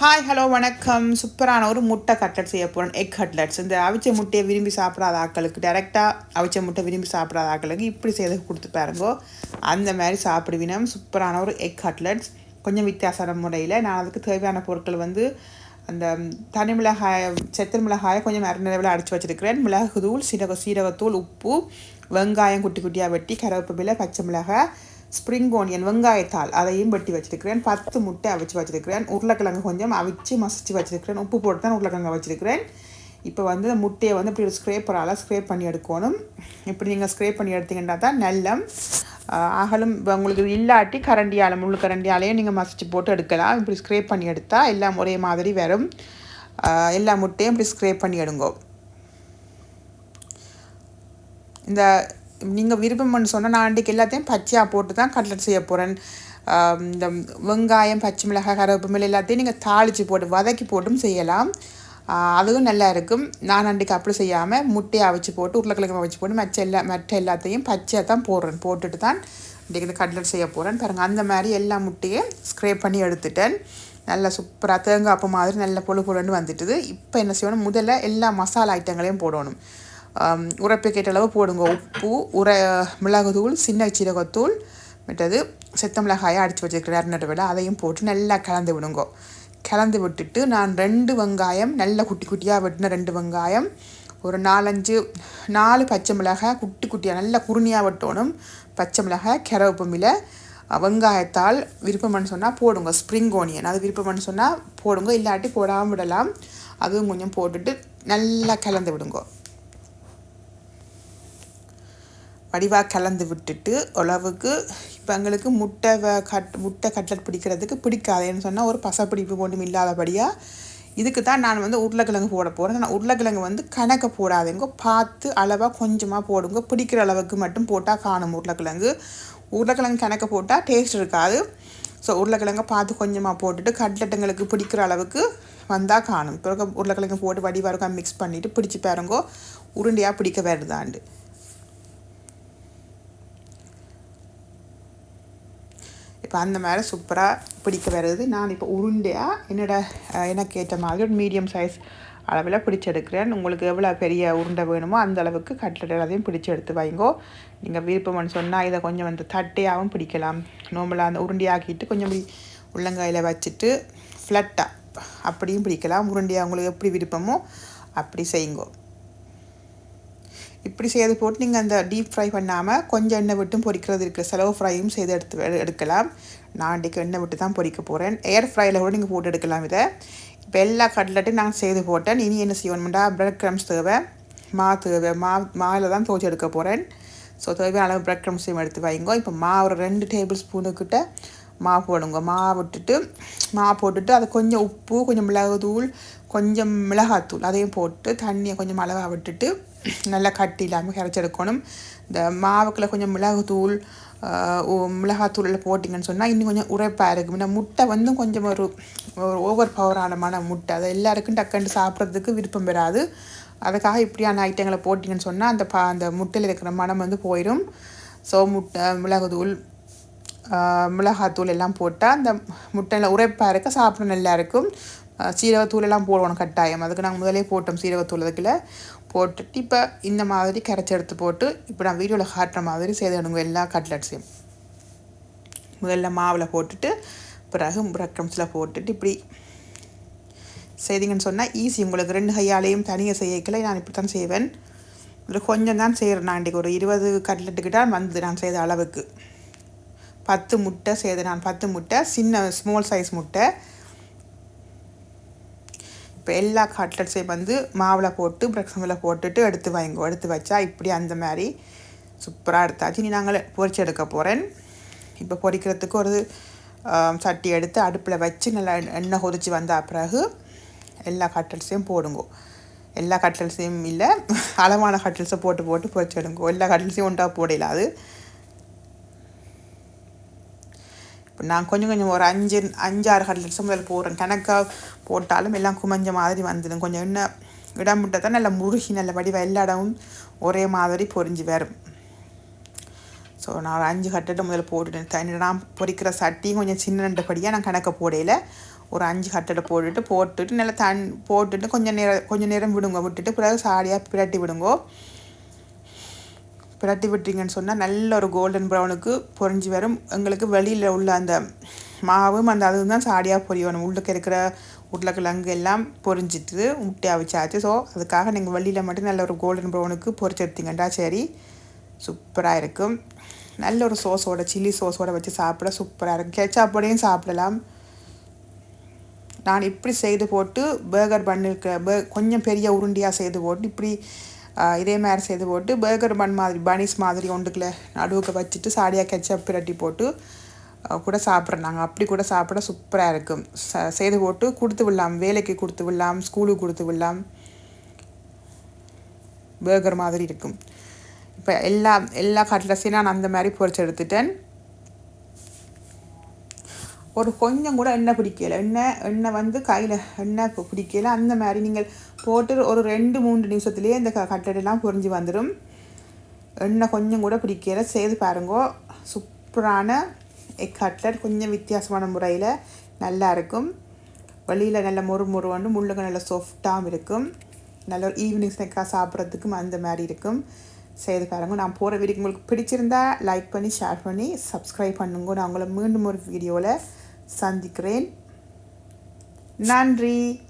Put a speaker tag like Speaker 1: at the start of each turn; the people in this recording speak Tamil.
Speaker 1: ஹாய் ஹலோ வணக்கம். சூப்பரான ஒரு முட்டை கட்லட் செய்ய போகிறேன் எக் கட்லட்ஸ் இந்த அவிச்ச முட்டையை விரும்பி சாப்பிடாத ஆக்களுக்கு டேரெக்டாக அவிச்ச முட்டை விரும்பி சாப்பிடாத ஆக்களுக்கு இப்படி செய்து கொடுத்து பாருங்கோ. அந்த மாதிரி சாப்பிடுவினம் சூப்பரான ஒரு எக் கட்லட்ஸ் கொஞ்சம் வித்தியாசமான முறையில் நான் அதுக்கு தேவையான பொருட்கள் வந்து அந்த தனி மிளகாய் செத்தல் மிளகாயை கொஞ்சம் அரைநிலவில் அடித்து மிளகு தூள் சீரக சீரகத்தூள் உப்பு வெங்காயம் குட்டி குட்டியாக வெட்டி கருவேப்பிலை பச்சை மிளகாய் ஸ்ப்ரிங் ஓனியன் வெங்காயத்தால் அதையும் வெட்டி வச்சிருக்கிறேன். பத்து முட்டை அவிச்சு வச்சிருக்கிறேன். உருளைக்கிழங்கு கொஞ்சம் அவிச்சு மசிச்சு வச்சிருக்கிறேன். உப்பு போட்டு தான் உருளைக்கிழங்கு வச்சிருக்கிறேன். இப்போ வந்து முட்டையை வந்து இப்படி ஒரு ஸ்க்ரேப்பரால் ஸ்க்ரேப் பண்ணி எடுக்கணும். இப்படி நீங்கள் ஸ்க்ரேப் பண்ணி எடுத்தீங்கன்னா தான் நல்லம் அகலும் உங்களுக்கு இல்லாட்டி கரண்டியால் முள் கரண்டியாலையும் நீங்கள் மசிச்சு போட்டு எடுக்கலாம். இப்படி ஸ்க்ரேப் பண்ணி எடுத்தால் எல்லாம் ஒரே மாதிரி வரும். எல்லா முட்டையும் இப்படி ஸ்க்ரேப் பண்ணி எடுங்கோ. இந்த நீங்கள் விருப்பம்னு சொன்னால் நான் அன்றைக்கு எல்லாத்தையும் பச்சையாக போட்டு தான் கட்லட் செய்ய போகிறேன் இந்த வெங்காயம் பச்சை மிளகாய் கருவேப்பிலை எல்லாத்தையும் நீங்கள் தாளித்து போட்டு வதக்கி போட்டும் செய்யலாம். அதுவும் நல்லா இருக்கும். நான் அன்றைக்கு அப்படி செய்யாமல் முட்டையை அவிச்சு போட்டு உருளைக்கிழங்கு அவிச்சு போட்டு மற்ற எல்லா மற்ற எல்லாத்தையும் பச்சையாக தான் போடுறேன். போட்டுட்டு தான் இன்றைக்கு இந்த கட்லட் செய்ய போகிறேன் பாருங்கள் அந்த மாதிரி எல்லா முட்டையும் ஸ்க்ரேப் பண்ணி எடுத்துட்டேன். நல்லா சூப்பராக தேங்காய் அப்போ மாதிரி நல்லா பொழு பொழுன்னு வந்துட்டுது. இப்போ என்ன செய்யணும்? முதல்ல எல்லா மசாலா ஐட்டங்களையும் போடணும். ஆம், உரைப்புக்கேற்ற அளவு போடுங்க. உப்பு உர மிளகுத்தூள் சின்ன சீரகத்தூள் மற்றது செத்த மிளகாயை அடித்து வச்சுருக்கிற நடுவில் அதையும் போட்டு நல்லா கலந்து விடுங்க. கலந்து விட்டுட்டு நான் ரெண்டு வெங்காயம் நல்லா குட்டி குட்டியாக வெட்டின ரெண்டு வெங்காயம் ஒரு நாலஞ்சு நாலு பச்சை மிளகாய் குட்டி குட்டியாக நல்லா குருணியாக வெட்டணும். பச்சை மிளகாய் மிளை வெங்காயத்தால் விருப்பம்னு சொன்னால் போடுங்க. ஸ்ப்ரிங் ஓனியன் அது விருப்பம்னு சொன்னால் போடுங்க. இல்லாட்டி போடாமல் விடலாம். அதுவும் கொஞ்சம் போட்டுட்டு நல்லா கலந்து விடுங்க. வடிவாக கலந்து விட்டுட்டு அளவுக்கு இப்போ எங்களுக்கு முட்டை வ- கட் முட்டை கட்லட் பிடிக்கிறதுக்கு பிடிக்காதுன்னு சொன்னால் ஒரு பசப்பிடிப்பு ஒன்றும் இல்லாதபடியாக இதுக்கு தான் நான் வந்து உருளைக்கிழங்கு போட போகிறேன் நான் உருளைக்கிழங்கு வந்து கணக்க போடாதீங்க. பார்த்து அளவாக கொஞ்சமாக போடுங்க. பிடிக்கிற அளவுக்கு மட்டும் போட்டால் காணும் உருளைக்கிழங்கு. உருளைக்கிழங்கு கணக்க போட்டால் டேஸ்ட் இருக்காது. ஸோ உருளைக்கிழங்கை பார்த்து கொஞ்சமாக போட்டுட்டு கட்லட்டுங்களுக்கு பிடிக்கிற அளவுக்கு வந்தால் காணும். இப்போ உருளைக்கிழங்கு போட்டு வடிவாக மிக்ஸ் பண்ணிவிட்டு பிடிச்சி பாருங்கோ. உருண்டையாக பிடிக்க வருதாண்டு இப்போ அந்த மாதிரி சூப்பராக பிடிக்க வருது நான் இப்போ உருண்டையாக என்னோட எனக்கு ஏற்ற மாதிரி ஒரு மீடியம் சைஸ் அளவில் பிடிச்செடுக்கிறேன். உங்களுக்கு எவ்வளோ பெரிய உருண்டை வேணுமோ அந்த அளவுக்கு கட்லட் எல்லாத்தையும் பிடிச்சி எடுத்து வைங்கோ. நீங்கள் விருப்பம்னு சொன்னால் இதை கொஞ்சம் வந்து தட்டையாகவும் பிடிக்கலாம். நோம்பலாக அந்த உருண்டையாக்கிட்டு கொஞ்சம் உள்ளங்காயில் வச்சுட்டு ஃப்ளட்டாக அப்படியும் பிடிக்கலாம். உருண்டையாக உங்களுக்கு எப்படி விருப்பமோ அப்படி செய்யுங்கோ இப்படி செய்து போட்டு நீங்கள் அந்த டீப் ஃப்ரை பண்ணாமல் கொஞ்சம் எண்ணெய் விட்டும் பொரிக்கிறது இருக்குது செலவு ஃப்ரையும் செய்து எடுத்து எடுக்கலாம். நான் இன்றைக்கி எண்ணெய் விட்டு தான் பொரிக்க போகிறேன் ஏர் ஃப்ரையில் கூட நீங்கள் போட்டு எடுக்கலாம் இதை. இப்போ எல்லா கட்லட்டையும் நான் செய்து போட்டேன். இனி என்ன செய்யணும்டா? பிரெட் க்ரம்ஸ் தேவை. மா தேவை. மா மாவில் தான் துவச்சி எடுக்க போகிறேன் ஸோ தேவையான அளவு பிரெட் க்ரம்ஸையும் எடுத்து வைங்கோ. இப்போ மா ஒரு ரெண்டு டேபிள் ஸ்பூனுக்கிட்ட மா போடுங்க. மா விட்டுட்டு மா போட்டுட்டு அதை கொஞ்சம் உப்பு கொஞ்சம் மிளகுத்தூள் கொஞ்சம் மிளகாத்தூள் அதையும் போட்டு தண்ணியை கொஞ்சம் அளவாக விட்டுட்டு நல்லா கட்டி இல்லாமல் கரைச்செடுக்கணும் இந்த மாவுக்குள்ள கொஞ்சம் மிளகுத்தூள் மிளகாத்தூளில் போட்டிங்கன்னு சொன்னால் இன்னும் கொஞ்சம் உரைப்பாக இருக்கும் இந்த முட்டை வந்து கொஞ்சம் ஒரு ஒரு ஓவர் பவரானமான முட்டை அதை எல்லாருக்கும் டக்குன்னு சாப்பிட்றதுக்கு விருப்பம் பெறாது அதுக்காக இப்படியான ஐட்டங்களை போட்டிங்கன்னு சொன்னால் அந்த பா அந்த முட்டையில் இருக்கிற மனம் வந்து போயிடும் ஸோ முட்டை மிளகுத்தூள் மிளகாத்தூள் எல்லாம் போட்டால் அந்த முட்டையில் உரைப்பாக இருக்க சாப்பிட நல்லாயிருக்கும் சீரகத்தூள் எல்லாம் போடணும் கட்டாயம். அதுக்கு நாங்கள் முதலே போட்டோம் சீரகத்தூள். அதுக்குள்ள போட்டுட்டு இப்போ இந்த மாதிரி கரைச்சி எடுத்து போட்டு இப்போ நான் வீடியோவில் காட்டுற மாதிரி செய்திடுங்க எல்லா கட்லட்ஸையும் முதல்ல மாவில் போட்டுட்டு பிறகு பிரக்கம்ஸில் போட்டுட்டு இப்படி செய்தீங்கன்னு சொன்னால் ஈஸி உங்களுக்கு ரெண்டு கையாலையும் தனியாக செய்யக்கல நான் இப்படி தான் செய்வேன். இதில் கொஞ்சம் தான் செய்கிறேன் நான் இன்றைக்கி ஒரு இருபது கட்லெட்டுக்கிட்ட வந்து நான் செய்த அளவுக்கு. பத்து முட்டை செய்த நான். பத்து முட்டை சின்ன ஸ்மால் சைஸ் முட்டை. இப்போ எல்லா கட்லட்ஸையும் வந்து மாவில் போட்டு பிரக்சமில் போட்டுட்டு எடுத்து வைங்க எடுத்து வச்சா இப்படி அந்த மாதிரி சூப்பராக எடுத்தாச்சு. நீ நாங்கள் பொறிச்சு எடுக்க போகிறேன் இப்போ பொரிக்கிறதுக்கு ஒரு சட்டி எடுத்து அடுப்பில் வச்சு நல்லா எண்ணெய் கொதிச்சு வந்த பிறகு எல்லா கட்லட்ஸையும் போடுங்கோ. எல்லா கட்லட்ஸையும் இல்லை அளவான கட்லட்ஸை போட்டு போட்டு பொறிச்சு எடுங்கோ. எல்லா கட்லட்ஸையும் ஒன்றா போடலாது அது இப்போ நான் கொஞ்சம் கொஞ்சம் ஒரு அஞ்சு அஞ்சாறு கட்லட்ஸ் முதல்ல போடுறேன். கணக்காக போட்டாலும் எல்லாம் குமஞ்ச மாதிரி வந்துடும். கொஞ்சம் இன்னும் இடம் விட்டால் தான் நல்லா முருகி நல்ல வடிவாக எல்லா இடமும் ஒரே மாதிரி பொரிஞ்சு வரும். ஸோ நான் ஒரு அஞ்சு கட்டட்டு முதல்ல போட்டுட்டேன். தனி நான் பொரிக்கிற சட்டியும் கொஞ்சம் சின்னண்டபடியாக நான் கணக்கை போடையில் ஒரு அஞ்சு கட்டடை போட்டுட்டு போட்டுட்டு நல்லா தண் போட்டுட்டு கொஞ்சம் நேரம் கொஞ்சம் நேரம் விடுங்க. விட்டுட்டு பிறகு சாடியாக பிரட்டி விடுங்கோ. பிரட்டி விட்டீங்கன்னு சொன்னால் நல்ல ஒரு கோல்டன் ப்ரௌனுக்கு பொரிஞ்சு வரும். எங்களுக்கு வெளியில் உள்ள அந்த மாவும் அந்த அதுதான் தான் சாடியாக பொரியணும். உள்ளுக்கு இருக்கிற உருளைக்கிழங்கு எல்லாம் பொரிஞ்சிட்டு முட்டையாக வச்சாச்சு ஸோ அதுக்காக நீங்கள் வெளியில் மட்டும் நல்ல ஒரு கோல்டன் ப்ரௌனுக்கு பொரிச்சு எடுத்தீங்கண்டா சரி சூப்பராக இருக்கும். நல்ல ஒரு சோஸோட சில்லி சோஸோட வச்சு சாப்பிட சூப்பராக இருக்கும். கெச்சாப்போடையும் சாப்பிடலாம். நான் இப்படி செய்து போட்டு பேர்கர் பண்ணிருக்க பே கொஞ்சம் பெரிய உருண்டியாக செய்து போட்டு இப்படி இதே மாதிரி செய்து போட்டு பேர்கர் பன் மாதிரி பனிஸ் மாதிரி ஒன்றுக்குள்ள நடுவுக்கு வச்சுட்டு சாடியாக கெச்சப் பிரட்டி போட்டு கூட சாப்பிட்றோம் நாங்கள் அப்படி கூட சாப்பிட சூப்பராக இருக்கும். ச செய்து போட்டு கொடுத்து விடலாம். வேலைக்கு கொடுத்து விடலாம். ஸ்கூலுக்கு கொடுத்து விடலாம். பேர்கர் மாதிரி இருக்கும். இப்போ எல்லா எல்லா கட்லஸையும் நான் அந்த மாதிரி பொறிச்சு எடுத்துட்டேன். ஒரு கொஞ்சம் கூட எண்ணெய் பிடிக்கல. எண்ணெய் எண்ணெய் வந்து கையில் எண்ணெய் பிடிக்கல. அந்த மாதிரி நீங்கள் போட்டு ஒரு ரெண்டு மூன்று நிமிஷத்துலேயே இந்த க கட்டடெல்லாம் பொறிஞ்சு வந்துடும் எண்ணெய் கொஞ்சம் கூட பிடிக்கல. செய்து பாருங்கோ. சூப்பரான எக் கட்லட். கொஞ்சம் வித்தியாசமான முறையில் நல்லா இருக்கும். வெளியில் நல்ல மொறு மொறு வந்து முள்ளுங்க நல்ல சாஃப்டாகவும் இருக்கும். நல்ல ஒரு ஈவினிங் ஸ்நாக்காக சாப்பிட்றதுக்கும் அந்த மாதிரி இருக்கும். செய்து பாருங்க. நான் போகிற வீடியோ உங்களுக்கு பிடிச்சிருந்தா லைக் பண்ணி ஷேர் பண்ணி சப்ஸ்கிரைப் பண்ணுங்க. நான் உங்களை மீண்டும் ஒரு வீடியோவில் சந்திக்கிறேன். நன்றி.